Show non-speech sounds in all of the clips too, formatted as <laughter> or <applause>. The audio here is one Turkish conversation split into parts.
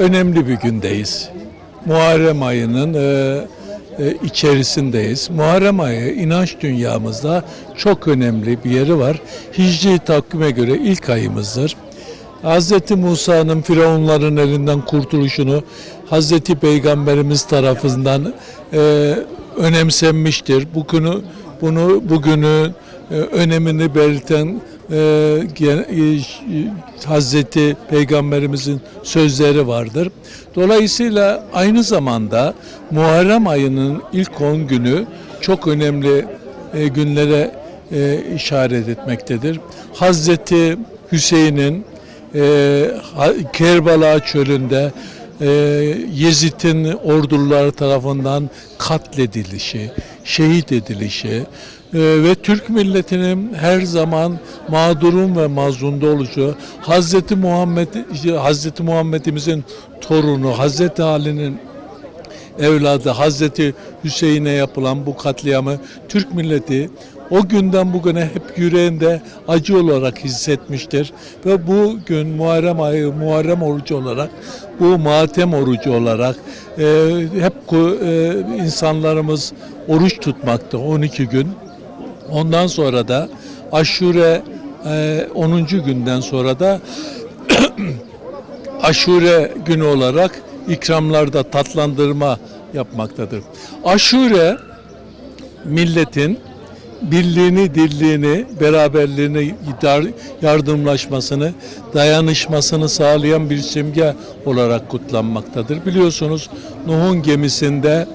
Önemli bir gündeyiz. Muharrem ayının e, e, içerisindeyiz. Muharrem ayı inanç dünyamızda çok önemli bir yeri var. Hicri takvime göre ilk ayımızdır. Hz. Musa'nın Firavunların elinden kurtuluşunu Hz. Peygamberimiz tarafından e, önemsenmiştir. Bugünü bunu bugünü e, önemini belirten e, gen- e, Hazreti Peygamberimizin sözleri vardır. Dolayısıyla aynı zamanda Muharrem ayının ilk 10 günü çok önemli e, günlere e, işaret etmektedir. Hazreti Hüseyin'in e, Kerbala çölünde e, Yezid'in orduları tarafından katledilişi, şehit edilişi e, ve Türk milletinin her zaman mağdurun ve mazlumda oluşu, Hazreti Muhammed Hazreti Muhammed'imizin torunu Hazreti Ali'nin evladı Hazreti Hüseyin'e yapılan bu katliamı Türk milleti o günden bugüne hep yüreğinde acı olarak hissetmiştir. Ve bu gün Muharrem ayı, Muharrem orucu olarak, bu matem orucu olarak e, hep e, insanlarımız oruç tutmakta 12 gün. Ondan sonra da aşure e, 10. günden sonra da <clears throat> aşure günü olarak ikramlarda tatlandırma yapmaktadır. Aşure milletin birliğini, dirliğini, beraberliğini, yardımlaşmasını, dayanışmasını sağlayan bir simge olarak kutlanmaktadır. Biliyorsunuz Nuh'un gemisinde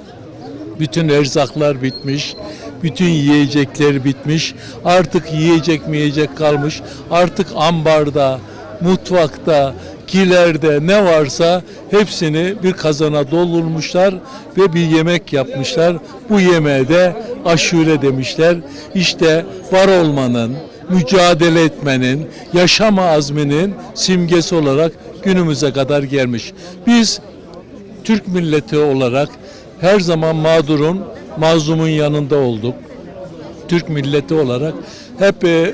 bütün erzaklar bitmiş, bütün yiyecekler bitmiş. Artık yiyecek mi yiyecek kalmış. Artık ambarda, mutfakta, kilerde ne varsa hepsini bir kazana doldurmuşlar ve bir yemek yapmışlar. Bu yemeğe de aşure demişler. İşte var olmanın, mücadele etmenin, yaşama azminin simgesi olarak günümüze kadar gelmiş. Biz Türk milleti olarak her zaman mağdurun, mazlumun yanında olduk. Türk milleti olarak hep e,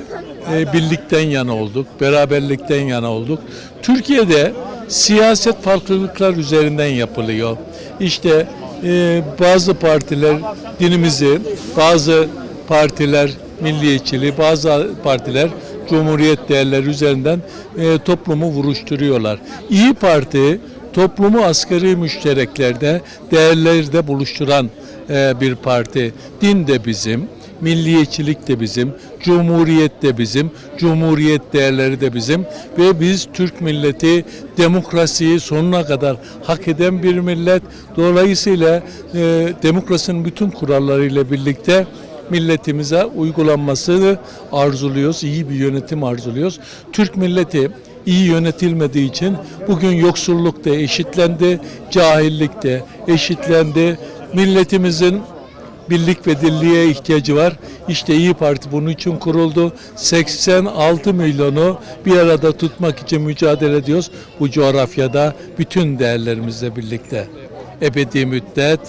e, birlikten yana olduk, beraberlikten yana olduk. Türkiye'de siyaset farklılıklar üzerinden yapılıyor. İşte e, bazı partiler dinimizi, bazı partiler milliyetçiliği, bazı partiler cumhuriyet değerleri üzerinden e, toplumu vuruşturuyorlar. İyi Parti toplumu asgari müştereklerde, değerlerde buluşturan e, bir parti. Din de bizim, milliyetçilik de bizim, cumhuriyet de bizim, cumhuriyet değerleri de bizim ve biz Türk milleti demokrasiyi sonuna kadar hak eden bir millet. Dolayısıyla e, demokrasinin bütün kurallarıyla birlikte milletimize uygulanmasını arzuluyoruz. iyi bir yönetim arzuluyoruz. Türk milleti iyi yönetilmediği için bugün yoksulluk da eşitlendi, cahillik de eşitlendi. Milletimizin birlik ve dirliğe ihtiyacı var. İşte İyi Parti bunun için kuruldu. 86 milyonu bir arada tutmak için mücadele ediyoruz. Bu coğrafyada bütün değerlerimizle birlikte ebedi müddet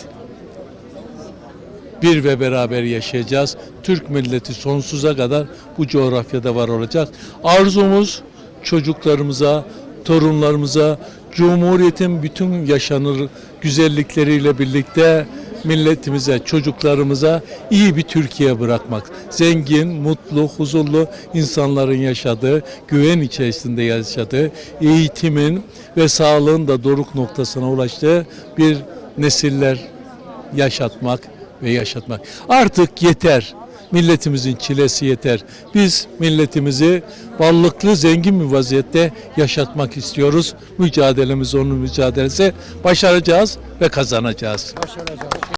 bir ve beraber yaşayacağız. Türk milleti sonsuza kadar bu coğrafyada var olacak. Arzumuz çocuklarımıza, torunlarımıza, Cumhuriyet'in bütün yaşanır güzellikleriyle birlikte milletimize, çocuklarımıza iyi bir Türkiye bırakmak. Zengin, mutlu, huzurlu insanların yaşadığı, güven içerisinde yaşadığı, eğitimin ve sağlığın da doruk noktasına ulaştığı bir nesiller yaşatmak ve yaşatmak. Artık yeter. Milletimizin çilesi yeter. Biz milletimizi varlıklı, zengin bir vaziyette yaşatmak istiyoruz. Mücadelemiz onun mücadelesi. Başaracağız ve kazanacağız.